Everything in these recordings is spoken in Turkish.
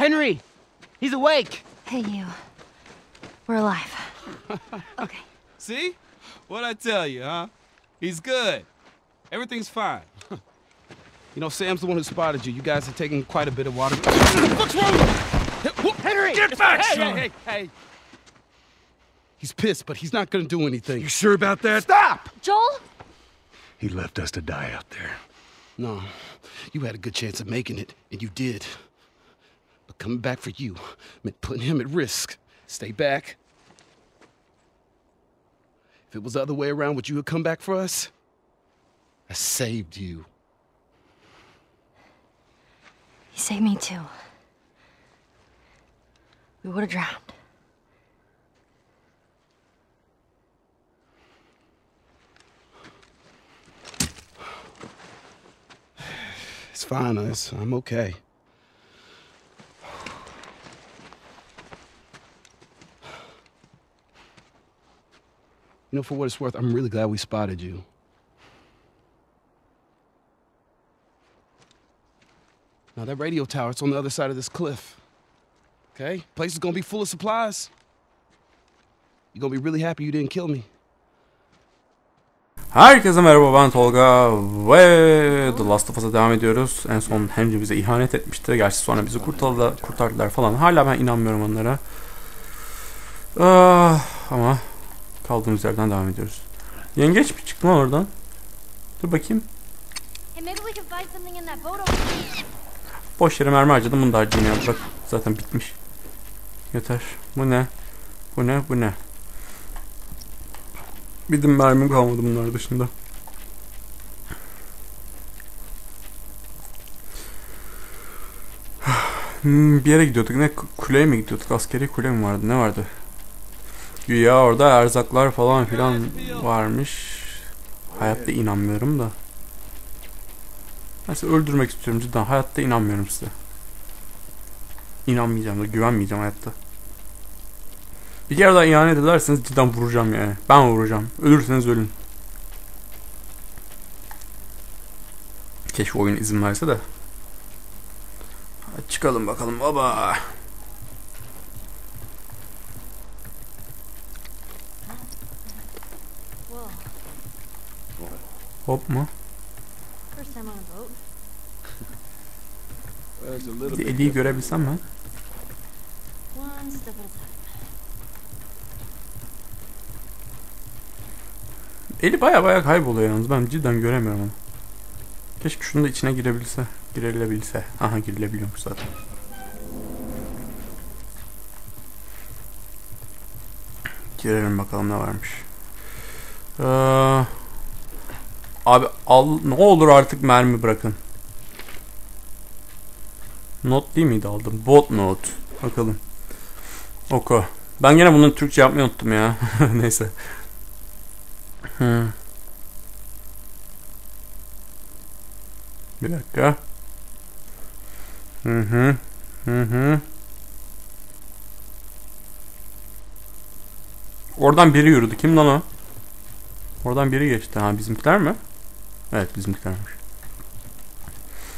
Henry! He's awake! Hey, you. We're alive. Okay. See? What'd I tell you, huh? He's good. Everything's fine. You know, Sam's the one who spotted you. You guys are taking quite a bit of water. What's wrong with you? Henry! Get back, hey, son! Hey, hey, hey! He's pissed, but he's not gonna do anything. You sure about that? Stop! Joel? He left us to die out there. No, you had a good chance of making it, and you did. Coming back for you meant putting him at risk. Stay back. If it was the other way around, would you have come back for us? I saved you. You saved me too. We would have drowned. It's fine, us. I'm okay. You know, for what it's worth, I'm really glad we spotted you. Now, that radio tower, it's on the other side of this cliff. Okay? Place is gonna be full of supplies. You're gonna be really happy you didn't kill me. Herkese merhaba ben Tolga ve The Last of Us'a devam ediyoruz. En son Henry bize ihanet etmişti. Gerçi sonra bizi kurtardılar, kurtardılar falan. Hala ben inanmıyorum onlara. Ah, ama kaldığımız yerden devam ediyoruz. Yengeç mi çıktı lan oradan? Dur bakayım. Boş yere mermi harcadım. Bunu da harcayayım ya. Bak zaten bitmiş. Yeter. Bu ne? Bu ne? Bu ne? Bir de mermim kalmadı bunlar dışında. Hmm, bir yere gidiyorduk. Ne kuleye mi gidiyorduk? Askeri kule mi vardı? Ne vardı? Güya orada erzaklar falan filan varmış. Hayatta inanmıyorum da. Ben öldürmek istiyorum cidden. Hayatta inanmıyorum size. İnanmayacağım da güvenmeyeceğim hayatta. Bir kere daha ihanet ederseniz cidden vuracağım yani. Ben vuracağım. Ölürseniz ölün. Keşke oyun izin verse de. Hadi çıkalım bakalım baba. Bir bit. Eli'yi görebilsem time. Eli baya baya kayboluyor yalnız. Ben cidden göremiyorum onu. Keşke şunun da içine girebilse. Girilebilse. Aha girilebiliyormuş zaten. Girelim bakalım ne varmış. Ee, abi al ne olur artık mermi bırakın. Not değil miydi aldım? Bot note. Bakalım. Oku. Ben gene bunu Türkçe yapmayı unuttum ya. Neyse. Hı. Bir dakika. Hı hı. Hı hı. Oradan biri yürüdü. Kim lan o? Oradan biri geçti. Ha bizimkiler mi? Evet bizimkilermiş.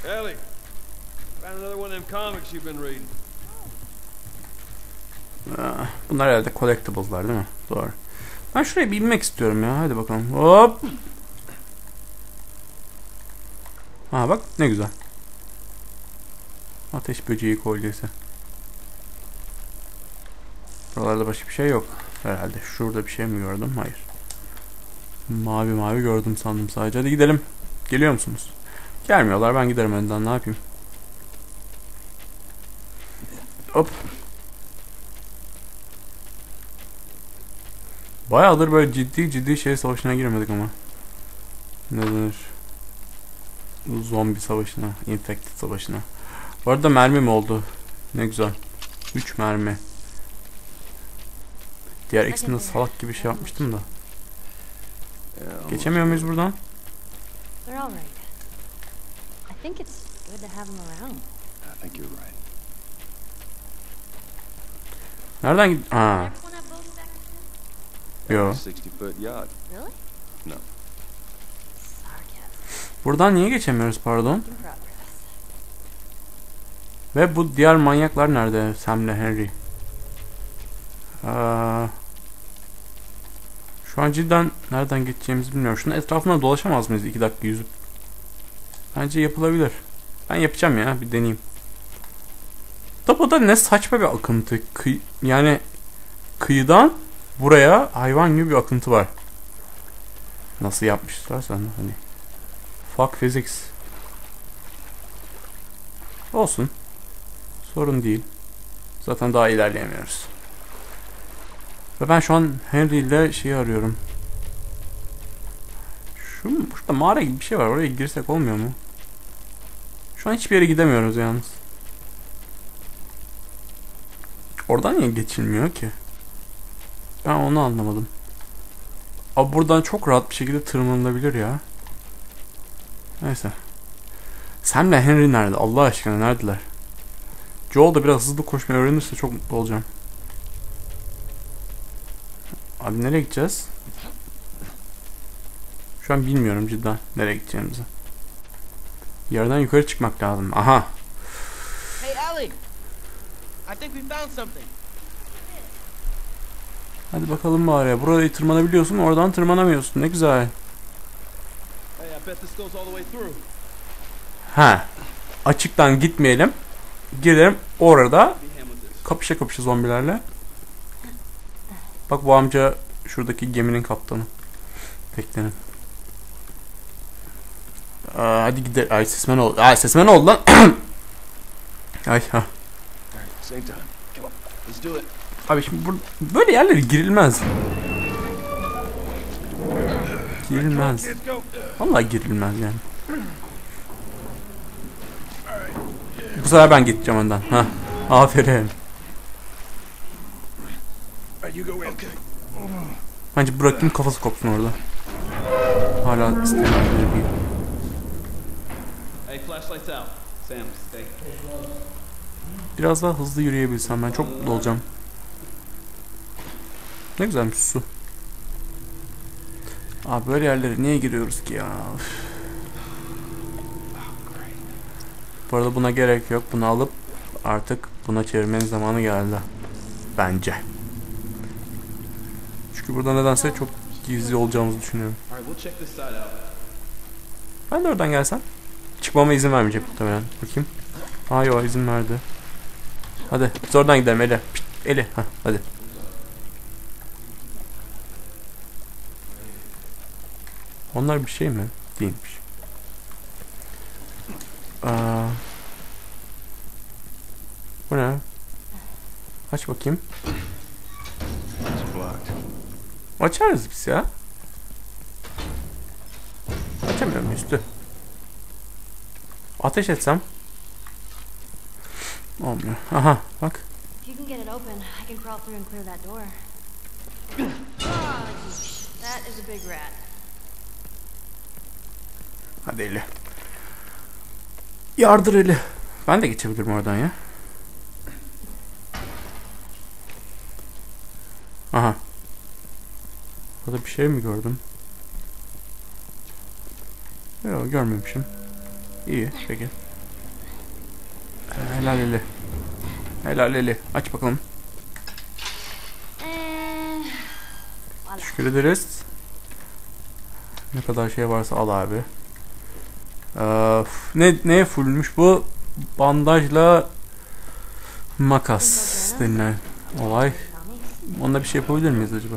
Ellie, found another one of them comics you've been reading. Aa, Bunlar herhalde collectibles'lar değil mi? Doğru. Ben şuraya bir inmek istiyorum ya. Hadi bakalım. Hop. Ha bak ne güzel. Ateş böceği kolyesi. Buralarda başka bir şey yok. Herhalde. Şurada bir şey mi gördüm? Hayır. Mavi mavi gördüm sandım sadece. Hadi gidelim. Geliyor musunuz? Gelmiyorlar. Ben giderim önden. Ne yapayım? Hop. Bayağıdır böyle ciddi ciddi şey savaşına girmedik ama. Ne denir? Zombi savaşına, infected savaşına. Bu arada mermi mi oldu? Ne güzel. 3 mermi. Diğer ikisinde salak gibi şey yapmıştım da. Geçemiyor muyuz buradan? They're all right. I think it's good to have them around. I think you're right. Nereden boats back yo. 60 foot yacht. Really? No. Sarcasm. Buradan niye geçemiyoruz pardon? In progress. Ve bu diğer manyaklar nerede? Sam'le Henry. Aa, şu an cidden nereden geçeceğimizi bilmiyorum. Şunun etrafına dolaşamaz mıyız 2 dakika yüzüp? Bence yapılabilir. Ben yapacağım ya bir deneyeyim. Da bu da ne saçma bir akıntı. Kıy yani kıyıdan buraya hayvan gibi bir akıntı var. Nasıl yapmışlar sen hani. Fuck physics. Olsun. Sorun değil. Zaten daha ilerleyemiyoruz. Ve ben şu an Henry ile şeyi arıyorum. Şu burada mağara gibi bir şey var. Oraya girsek olmuyor mu? Şu an hiçbir yere gidemiyoruz yalnız. Oradan niye geçilmiyor ki? Ben onu anlamadım. Abi buradan çok rahat bir şekilde tırmanılabilir ya. Neyse. Sam'le Henry nerede? Allah aşkına neredeler? Joel da biraz hızlı koşmayı öğrenirse çok mutlu olacağım. Abi nereye gideceğiz? Şu an bilmiyorum cidden nereye gideceğimizi. Yerden yukarı çıkmak lazım. Aha. Hey, Ellie! I think we found something. Hadi bakalım bari. Burayı tırmanabiliyorsun, oradan tırmanamıyorsun. Ne güzel. Ha. Açıktan gitmeyelim. Girelim orada kapışa kapışa zombilerle. Bak bu amca şuradaki geminin kaptanı. Beklenin. Aa, hadi gidelim. Ay sesmen oldu. Ay sesmen oldu lan. Ay ha. Abi şimdi bur- böyle yerlere girilmez. Girilmez. Vallahi girilmez yani. Bu sefer ben gideceğim önden. Ha. Aferin. Bence bırakayım kafası kopsun orada. Hala istemiyorum. Hey, flashlights out. Sam, stay. Biraz daha hızlı yürüyebilsem ben çok mutlu olacağım. Ne güzelmiş su. Abi böyle yerlere niye giriyoruz ki ya? Üf. Bu arada buna gerek yok. Bunu alıp artık buna çevirmenin zamanı geldi. Bence. Çünkü burada nedense çok gizli olacağımızı düşünüyorum. Ben de oradan gelsem. Çıkmama izin vermeyecek muhtemelen. Bakayım. Aa yo izin verdi. Hadi biz oradan gidelim Eli. Pişt, Eli. Hah, hadi. Onlar bir şey mi? Değilmiş. Aa, bu ne? Aç bakayım. Açarız biz ya. Açamıyorum üstü. Ateş etsem. Olmuyor. Aha bak. Hadi Eli. Yardır Eli. Ben de geçebilirim oradan ya. Aha. Burada bir şey mi gördüm? Yok görmemişim. İyi peki. Ee, Helal Eli. Helal Eli. Aç bakalım. Voila. Teşekkür ederiz. Ne kadar şey varsa al abi. Ee, ne neye fullmüş bu? Bandajla makas denilen olay. Onunla bir şey yapabilir miyiz acaba?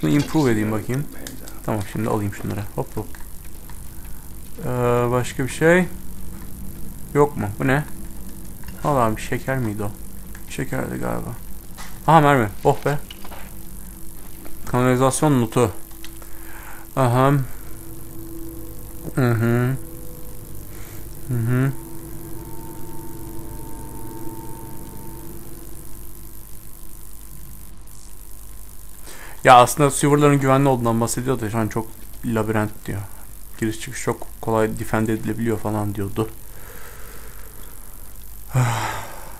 Şunu improve edeyim bakayım. Tamam şimdi alayım şunları. Hop hop. Ee, başka bir şey yok mu? Bu ne? Al abi şeker miydi o? Şekerdi galiba. Aha mermi. Oh be. Kanalizasyon notu. Aha. Hı hı. Hı hı. Ya aslında serverların güvenli olduğundan bahsediyor da şu an çok labirent diyor. Giriş çıkış çok kolay defend edilebiliyor falan diyordu.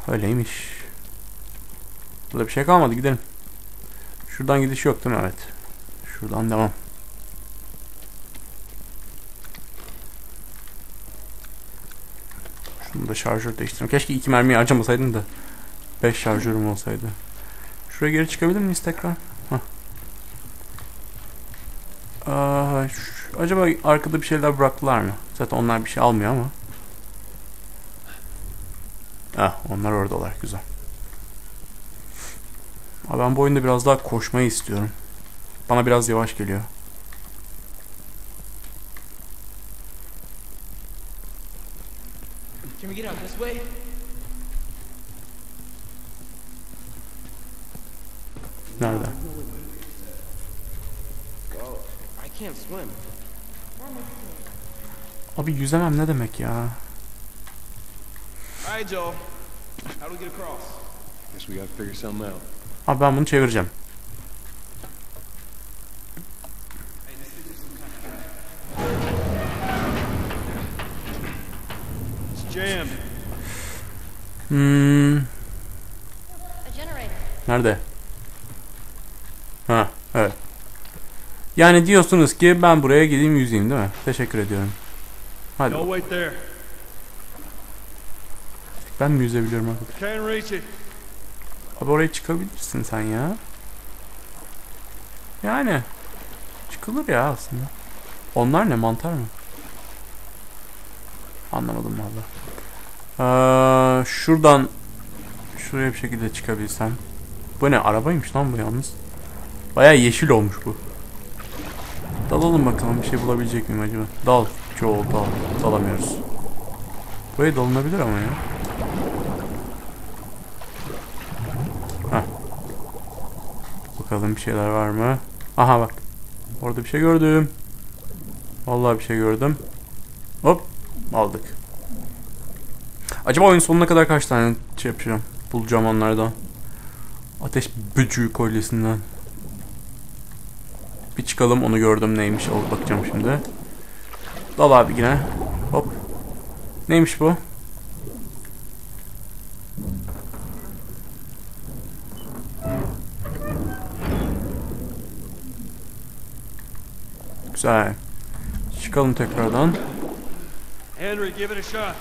Öyleymiş. Burada bir şey kalmadı gidelim. Şuradan gidiş yok değil mi? Evet. Şuradan devam. Şunu da şarjör değiştirdim. Keşke iki mermiyi harcamasaydım da 5 şarjörüm olsaydı. Şuraya geri çıkabilir miyiz tekrar? Aa, şu- acaba arkada bir şeyler bıraktılar mı? Zaten onlar bir şey almıyor ama. Ah, onlar oradalar. Güzel. Ama ben bu oyunda biraz daha koşmayı istiyorum. Bana biraz yavaş geliyor. Abi yüzemem ne demek ya? Abi ben bunu çevireceğim. Hmm. Nerede? Ha, evet. Yani diyorsunuz ki ben buraya gideyim yüzeyim değil mi? Teşekkür ediyorum. Hadi. No, wait there. Ben mi yüzebiliyorum abi? Can't reach it. Abi oraya çıkabilirsin sen ya. Yani. Çıkılır ya aslında. Onlar ne mantar mı? Anlamadım valla. Ee, şuradan şuraya bir şekilde çıkabilsem. Bu ne? Arabaymış lan bu yalnız. Baya yeşil olmuş bu. Dalalım bakalım bir şey bulabilecek miyim acaba? Dal. Çoğul dal. Dalamıyoruz. Buraya dalınabilir ama ya. Bakalım bir şeyler var mı? Aha bak. Orada bir şey gördüm. Vallahi bir şey gördüm. Hop. Aldık. Acaba oyun sonuna kadar kaç tane şey yapacağım? Bulacağım onlardan. Ateş böcüğü kolyesinden. Bir çıkalım onu gördüm neymiş alıp bakacağım şimdi. Dal abi yine. Hop. Neymiş bu? Güzel. Çıkalım tekrardan. Henry, give it a shot.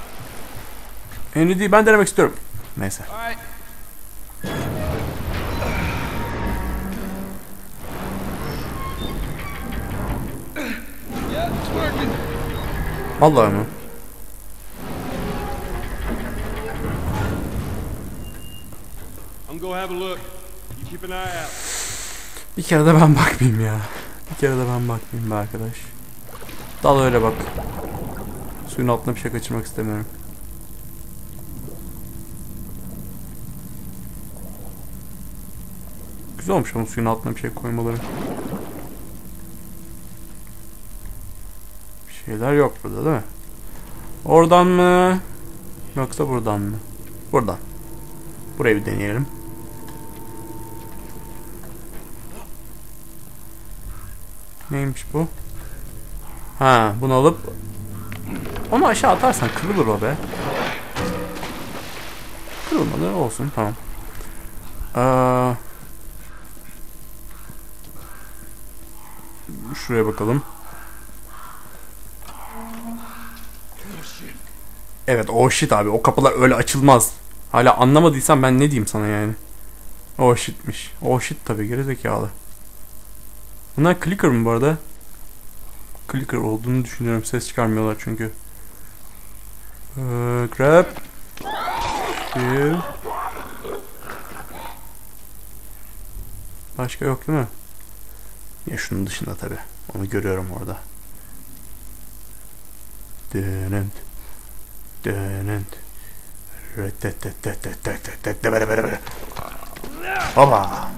Henry değil ben denemek istiyorum. Neyse. Eye out. Bir kere de ben bakmayayım ya. Bir kere de ben bakmayayım be arkadaş. Dal öyle bak. Suyun altına bir şey kaçırmak istemiyorum. Güzel olmuş ama suyun altına bir şey koymaları. Şeyler yok burada değil mi? Oradan mı? Yoksa buradan mı? Buradan. Burayı bir deneyelim. Neymiş bu? Ha, bunu alıp onu aşağı atarsan kırılır o be. Kırılmadı olsun tamam. Aa, şuraya bakalım. Evet o shit abi o kapılar öyle açılmaz. Hala anlamadıysan ben ne diyeyim sana yani. O shitmiş. O shit tabi gerizekalı. Bunlar clicker mı bu arada? Clicker olduğunu düşünüyorum. Ses çıkarmıyorlar çünkü. Ee, grab. Bir. Başka yok değil mi? Ya şunun dışında tabi. Onu görüyorum orada. Dönent. Dönün. Baba.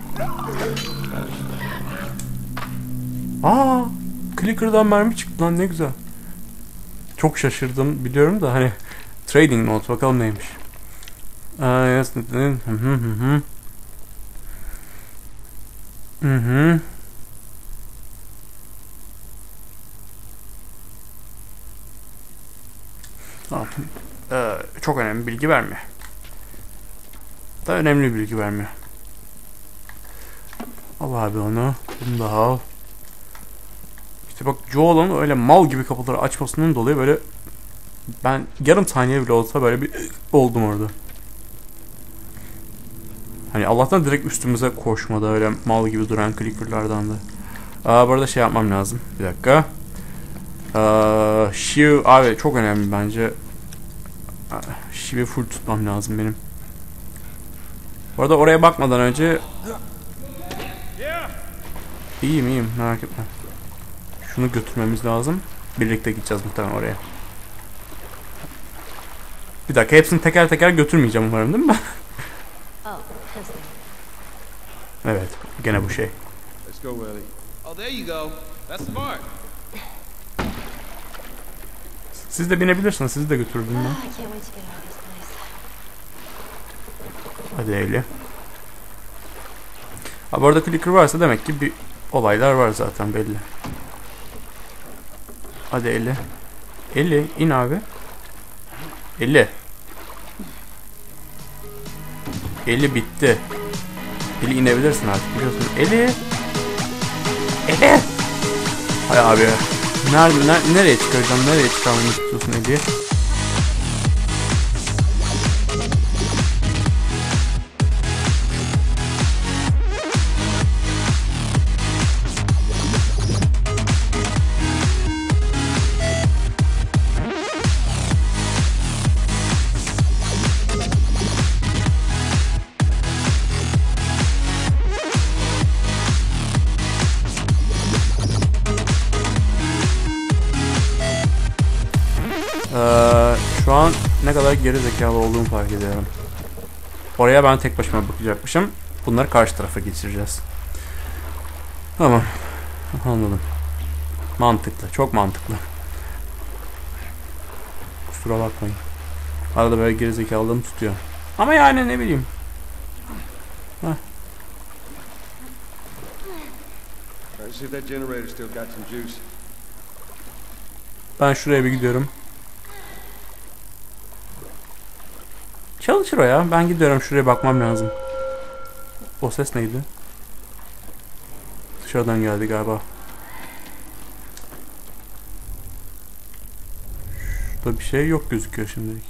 Aa, clicker'dan mermi çıktı lan ne güzel. Çok şaşırdım biliyorum da hani trading note bakalım neymiş. Aa, yes, hı hı hı. Hı hı. Tamam. Ee, çok önemli bilgi vermiyor. Da önemli bilgi vermiyor. Al abi onu. Bunu da al. İşte bak Joel'ın öyle mal gibi kapıları açmasından dolayı böyle Ben yarım saniye bile olsa böyle bir oldum orada. Hani Allah'tan direkt üstümüze koşmadı öyle mal gibi duran clickerlardan da. Aa, bu arada şey yapmam lazım. Bir dakika. Aa, shiv abi çok önemli bence. Aa, Shiv'i full tutmam lazım benim. Bu arada oraya bakmadan önce İyiyim iyiyim merak etme. Şunu götürmemiz lazım. Birlikte gideceğiz muhtemelen oraya. Bir dakika hepsini teker teker götürmeyeceğim umarım değil mi? Thing. evet gene bu şey. Let's go, Ellie. Oh, there you go. That's smart. Siz de binebilirsiniz sizi de götürdüm ben. Ah. Hadi Eli. Ha bu arada clicker varsa demek ki bir olaylar var zaten belli. Hadi Eli. Eli in abi. Eli. Eli bitti. Eli inebilirsin artık biliyorsun. Eli. Eli. Hay abi. Nerede, ner- nereye çıkaracağım? Nereye çıkarmamı istiyorsun Eli'yi? Ne kadar geri zekalı olduğumu fark ediyorum. Oraya ben tek başıma bakacakmışım. Bunları karşı tarafa geçireceğiz. Tamam. Anladım. Mantıklı. Çok mantıklı. Kusura bakmayın. Arada böyle geri zekalılığım tutuyor. Ama yani ne bileyim. Juice. Ben şuraya bir gidiyorum. Çalışır o ya. Ben gidiyorum şuraya bakmam lazım. O ses neydi? Dışarıdan geldi galiba. Şurada bir şey yok gözüküyor şimdilik.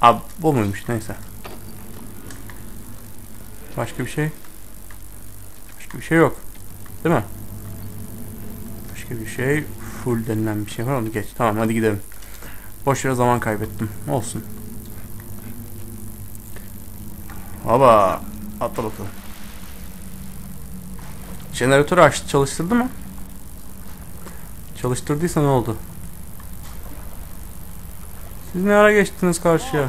Abi bu muymuş neyse. Başka bir şey? Başka bir şey yok. Değil mi? Başka bir şey full denilen bir şey var onu geç. Tamam hadi gidelim. Boş yere zaman kaybettim. Olsun. Baba atla bakalım. Jeneratörü aç çalıştırdı mı? Çalıştırdıysa ne oldu? Siz ne ara geçtiniz karşıya?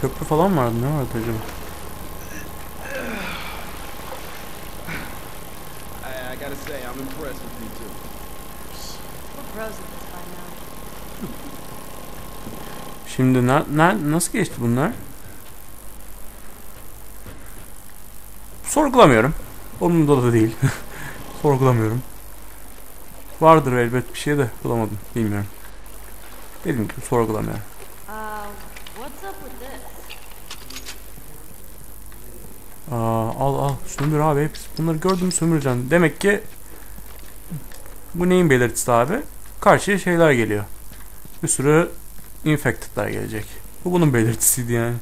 Köprü falan vardı ne vardı acaba? I, I gotta say, I'm impressed with you two. We're pros at this. Şimdi ner, ner, nasıl geçti bunlar? Sorgulamıyorum. Onun da değil. Sorgulamıyorum. Vardır elbet bir şey de bulamadım. Bilmiyorum. Dediğim gibi sorgulamıyorum. Uh? Aa, al al sömür abi hepsi bunları gördüm sömüreceğim. Demek ki bu neyin belirtisi abi? Karşıya şeyler geliyor. Bir sürü infected'lar gelecek. Bu bunun belirtisiydi yani.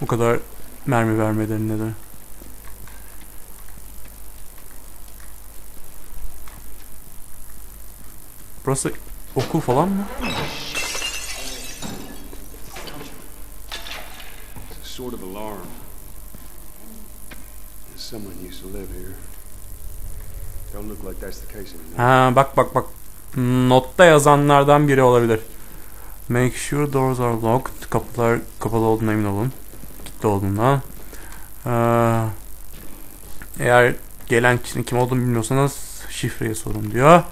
Bu kadar mermi vermeden neden. Burası okul falan mı? Sort of alarm. Someone used to live here. Don't look like that's the case anymore. Ha bak bak bak. Notta yazanlardan biri olabilir. Make sure doors are locked. Kapılar kapalı olduğuna emin olun. Kilitli olduğundan. Ee, eğer gelen kişinin kim olduğunu bilmiyorsanız şifreyi sorun diyor.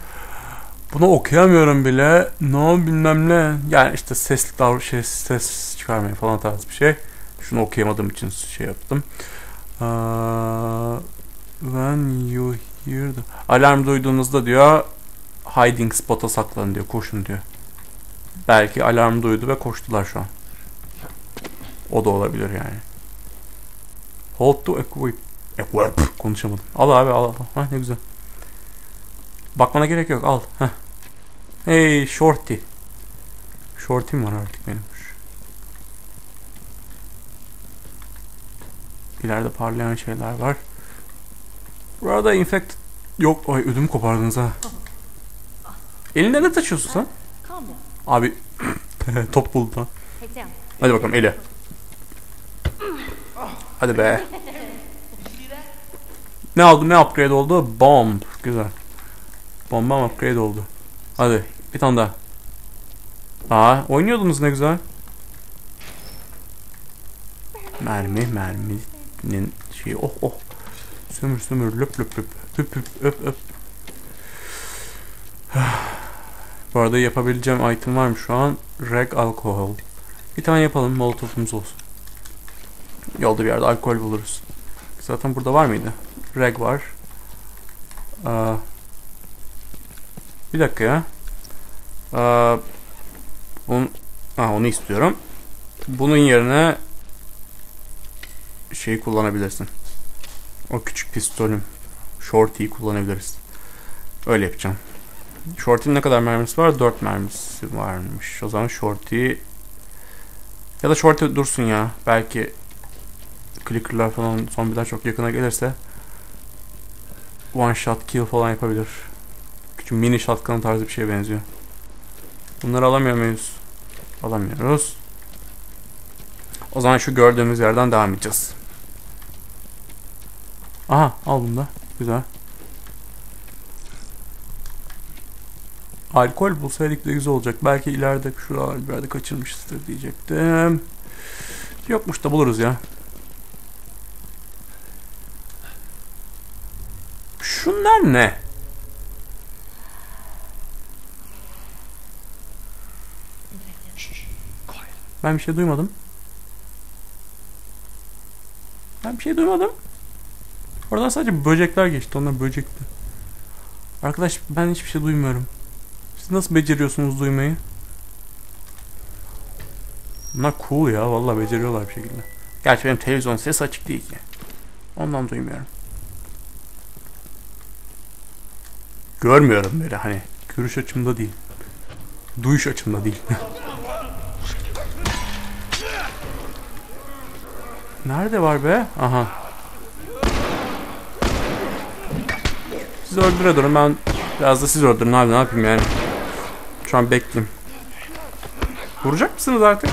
Bunu okuyamıyorum bile. No bilmem ne. Yani işte sesli davr şey, ses çıkarmayı falan tarz bir şey. Şunu okuyamadığım için şey yaptım. Ee, when you hear the... Alarm duyduğunuzda diyor hiding spot'a saklanın diyor. Koşun diyor. Belki alarm duydu ve koştular şu an. O da olabilir yani. Hold to equip. Equip. Konuşamadım. Al abi al al. Ha ne güzel. Bakmana gerek yok al. Heh. Hey shorty. Shorty'm var artık benim. İleride parlayan şeyler var. Burada infect yok. Ay ödüm kopardınız ha. Elinde ne taşıyorsun sen? Abi top buldum down. Hadi bakalım eli. Hadi be. Ne oldu? Ne upgrade oldu? Bomb. Güzel. Bomba upgrade oldu. Hadi bir tane daha. Aa oynuyordunuz ne güzel. Mermi merminin şeyi oh oh. Sömür sömür löp löp löp. Öp öp öp öp. Bu arada yapabileceğim item var mı şu an? Reg alcohol. Bir tane yapalım molotofumuz olsun. Yolda bir yerde alkol buluruz. Zaten burada var mıydı? Reg var. Aa, bir dakika ya. Aa, onu, ha, onu istiyorum. Bunun yerine şey kullanabilirsin. O küçük pistolüm. Shorty'yi kullanabiliriz. Öyle yapacağım. Shorty'nin ne kadar mermisi var? 4 mermisi varmış. O zaman Shorty ya da Shorty dursun ya. Belki clicker'lar falan zombiler çok yakına gelirse one shot kill falan yapabilir. Küçük mini shotgun tarzı bir şeye benziyor. Bunları alamıyor muyuz? Alamıyoruz. O zaman şu gördüğümüz yerden devam edeceğiz. Aha al bunu da. Güzel. Alkol bulsaydık da güzel olacak. Belki ileride şuralar bir yerde kaçırmışızdır diyecektim. Yokmuş da buluruz ya. Şunlar ne? Ben bir şey duymadım. Ben bir şey duymadım. Oradan sadece böcekler geçti. Onlar böcekti. Arkadaş ben hiçbir şey duymuyorum. Siz nasıl beceriyorsunuz duymayı? Bunlar cool ya. Vallahi beceriyorlar bir şekilde. Gerçi benim televizyon ses açık değil ki. Ondan duymuyorum. Görmüyorum böyle hani. Görüş açımda değil. Duyuş açımda değil. Nerede var be? Aha. Siz öldüre durun ben biraz da siz öldürün abi ne yapayım yani. Şu an bekleyeyim. Vuracak mısınız artık?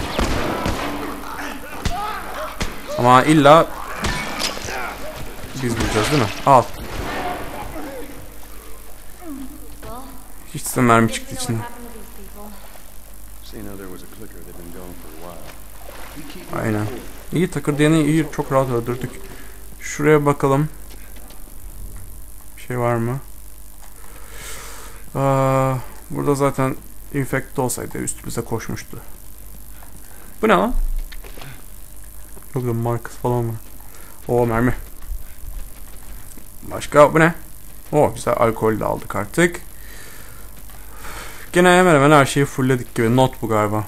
Ama illa biz vuracağız değil mi? Al. Hiç de mermi çıktı içinden. Aynen. İyi takırdayanı iyi çok rahat öldürdük. Şuraya bakalım. Bir şey var mı? Aa, burada zaten infect olsaydı üstümüze koşmuştu. Bu ne lan? Yok lan Marcus falan var. O mermi. Başka bu ne? O güzel alkol de aldık artık. Gene hemen hemen her şeyi fullledik gibi. Not bu galiba.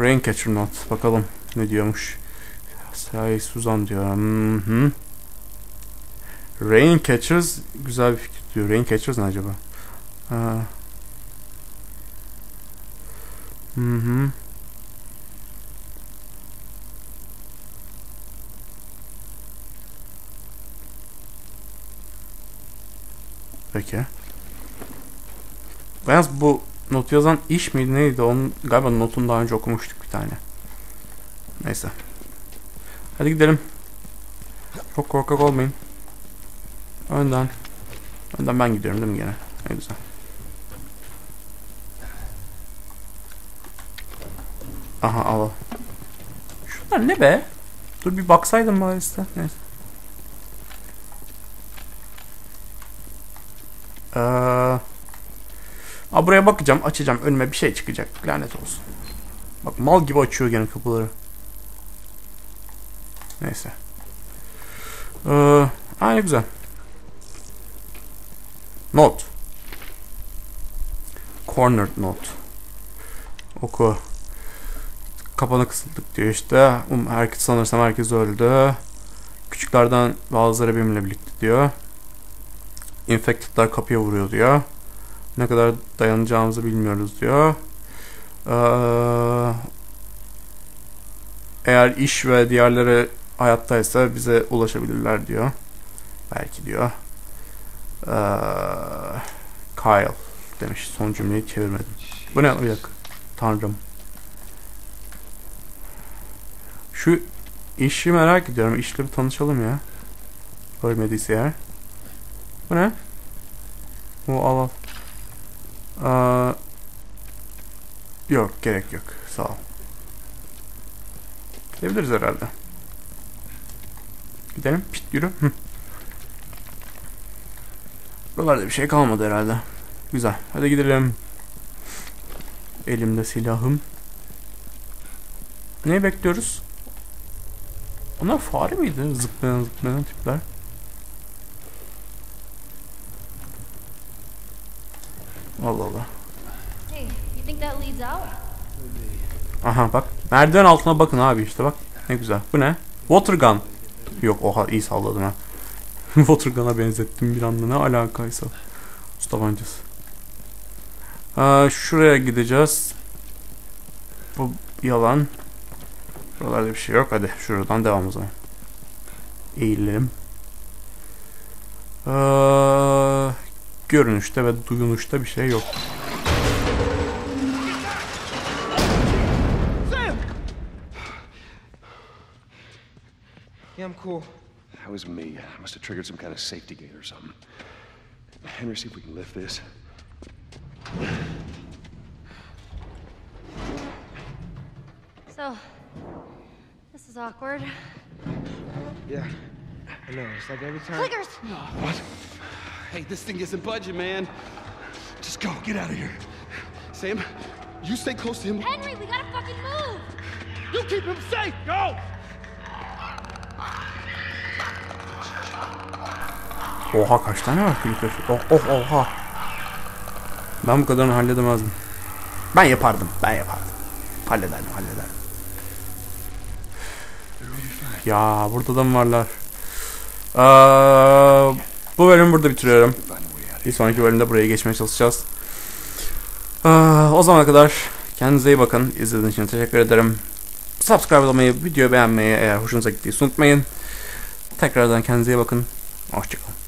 Raincatcher not. Bakalım ne diyormuş. Say Suzan diyor. Hı hı. Raincatchers güzel bir fikir diyor. Raincatchers ne acaba? Ha. Hı hı. Peki. Yalnız bu not yazan iş miydi neydi? Onun galiba notunu daha önce okumuştuk bir tane. Neyse. Hadi gidelim. Çok korkak olmayın. Önden. Önden ben gidiyorum değil mi gene? Ne güzel. Aha al. Şunlar ne be? Dur bir baksaydım bari işte. Neyse. Ee, Aa, buraya bakacağım, açacağım. Önüme bir şey çıkacak. Lanet olsun. Bak mal gibi açıyor gene kapıları. Neyse. Ee, aa, ne güzel. Not. Cornered note. Oku. Kapana kısıldık diyor işte. Um, herkes sanırsam herkes öldü. Küçüklerden bazıları benimle birlikte diyor. infected'lar kapıya vuruyor diyor. Ne kadar dayanacağımızı bilmiyoruz diyor. Ee, eğer iş ve diğerleri hayattaysa bize ulaşabilirler diyor. Belki diyor. Ee, Kyle demiş. Son cümleyi çevirmedim. Bu ne? Bir dakika. Tanrım. Şu işi merak ediyorum. İşle bir tanışalım ya. Ölmediyse eğer. Bu ne? Bu al al. Yok gerek yok. Sağ ol. Gidebiliriz herhalde. Gidelim. Pit yürü. Hı. Buralarda bir şey kalmadı herhalde. Güzel. Hadi gidelim. Elimde silahım. Ne bekliyoruz? Onlar fare miydi? Zıplayan zıplayan tipler. Allah Allah. Aha bak. Merdiven altına bakın abi işte bak. Ne güzel. Bu ne? Water gun. Yok oha iyi salladım ha. Water gun'a benzettim bir anda ne alakaysa. Su tabancası. Aa, şuraya gideceğiz. Bu yalan. Buralarda bir şey yok. Hadi şuradan devam o zaman. Eğilelim. Aa, görünüşte ve duyunuşta bir şey yok. Yeah, I'm cool. That was me. I must have triggered some kind of safety gate or something. Henry, see if we can lift this. So, is awkward. Yeah. I know. It's like every time. Clickers! What? Hey, this thing isn't budging, man. Just go. Get out of here. Sam, you stay close to him. Henry, we gotta fucking move! You keep him safe. Go. Oha kaç tane var clicker? Oh, oh oha. Ben bu kadarını halledemezdim. Ben yapardım. Ben yapardım. Hallederdim hallederdim. Ya burada da mı varlar? Aa, bu bölümü burada bitiriyorum. Bir sonraki bölümde buraya geçmeye çalışacağız. Aa, o zamana kadar kendinize iyi bakın. İzlediğiniz için teşekkür ederim. Subscribe olmayı, video beğenmeyi eğer hoşunuza gittiyse unutmayın. Tekrardan kendinize iyi bakın. Hoşçakalın.